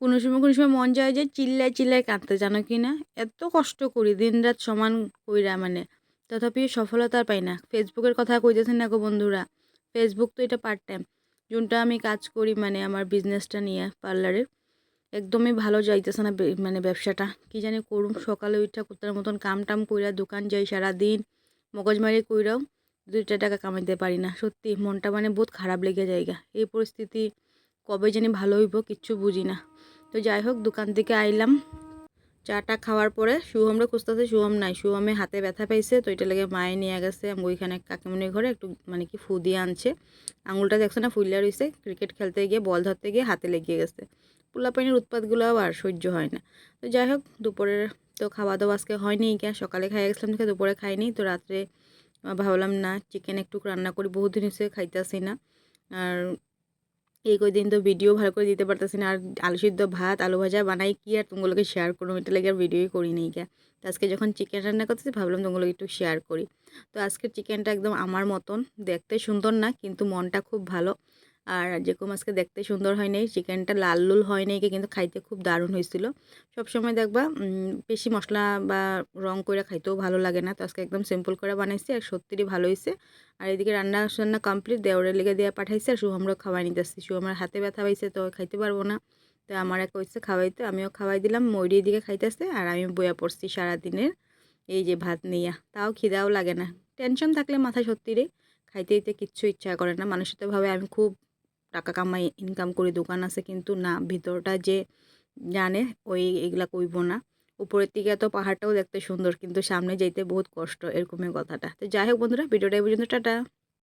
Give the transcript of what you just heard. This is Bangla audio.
কোনো সময় কোনো সময় মন যায় যে চিল্লায় চিল্লায় কাঁদতে, জানো কি না? এত কষ্ট করি, দিন রাত সমান কইরা মানে। তথাপি সফলতা পাই না। ফেসবুকের কথা কইতেছেন না গো বন্ধুরা। ফেসবুক তো এটা পার্ট টাইম যোনটা আমি কাজ করি মানে আমার বিজনেসটা নিয়ে পার্লারের একদমই ভালো যাইতেছে না মানে ব্যবসাটা। কি জানি করুম, সকালে উঠা কুত্তার মতন কাম টাম কইরা দোকান যাই সারাদিন। মগজমারি কইরাও দুইটা টাকা কামাইতে পারি না। সত্যি, মনটা মানে বহুত খারাপ লেগে যায়গা এই পরিস্থিতি কবে জানি ভালো হইব, কিচ্ছু বুঝি না। তো যাই হোক, দোকান থেকে আইলাম। চাটা খাওয়ার পরে শুভমরা খুঁজতেছে শুভম নাই। শুভমে হাতে ব্যথা পাইছে, তো এটা লেগে মায়ে নিয়ে গেছে। ওইখানে কাকিমনির ঘরে একটু মানে কি ফু দিয়ে আনছে। আঙুলটা দেখছ না ফুলিয়া রয়েছে ক্রিকেট খেলতে গিয়ে বল ধরতে গিয়ে হাতে লেগে গেছে। পোলাপাইনের উৎপাতগুলোও আর সহ্য হয় না। তো যাই হোক, দুপুরের তো খাওয়া দাওয়া আজকে হয়নি কে সকালে খাই গেছিলাম দেখে দুপুরে খাইনি। তো রাত্রে ভাবলাম না চিকেন একটু রান্না করি। বহুদিন হয়েছে খাইতেছি না। আর এই কদিন তো ভিডিও ভালো করে দিতে পারতেছি না। আর আলু সিদ্ধ ভাত, আলু ভাজা বানাই কি আর তোমাগুলোকে শেয়ার করব? এটা লেগে আর ভিডিওই করি নি কে তো আজকে যখন চিকেন রান্না করতেছি, ভাবলাম তোমাগুলোকে একটু শেয়ার করি। তো আজকের চিকেনটা একদম আমার মতন। দেখতে সুন্দর না, কিন্তু মনটা খুব ভালো। আর যেরকম আজকে দেখতে সুন্দর হয় নাই চিকেনটা লাল লুল হয় নাই কিন্তু খাইতে খুব দারুণ হয়েছিল। সবসময় দেখবা বেশি মশলা বা রং করে খাইতেও ভালো লাগে না। তো আজকে একদম সিম্পল করে বানাইছি আর সত্যিই ভালো হয়েছে আর এদিকে রান্না বান্না কমপ্লিট দেওয়ারের লেগে দিয়ে পাঠাইছে আর শুভমরা খাওয়াই নিতেছি। শুভমের হাতে ব্যথা পাইছে, তো খাইতে পারব না। তো আমার এক হচ্ছে খাওয়াইতে, আমিও খাওয়াই দিলাম, ময়ূরি এদিকে খাইতেছে আর আমি বইয়া পড়ছি সারাদিনের এই যে ভাত নিয়া। তাও খিদাও লাগে না। টেনশন থাকলে মাথায় সত্যি রে খাইতে দিতে কিচ্ছু ইচ্ছা করে না। মানুষের তো ভাবে আমি খুব টাকা কামাই ইনকাম করে, দোকান আছে কিন্তু না, ভিতরটা যে জানে ওই এগুলা কইব না। উপরের দিকে এত পাহাড়টাও দেখতে সুন্দর, কিন্তু সামনে যেতে বহুত কষ্ট, এরকমই কথাটা। তো যাই হোক বন্ধুরা, ভিডিওটা এই পর্যন্ত, টাটা।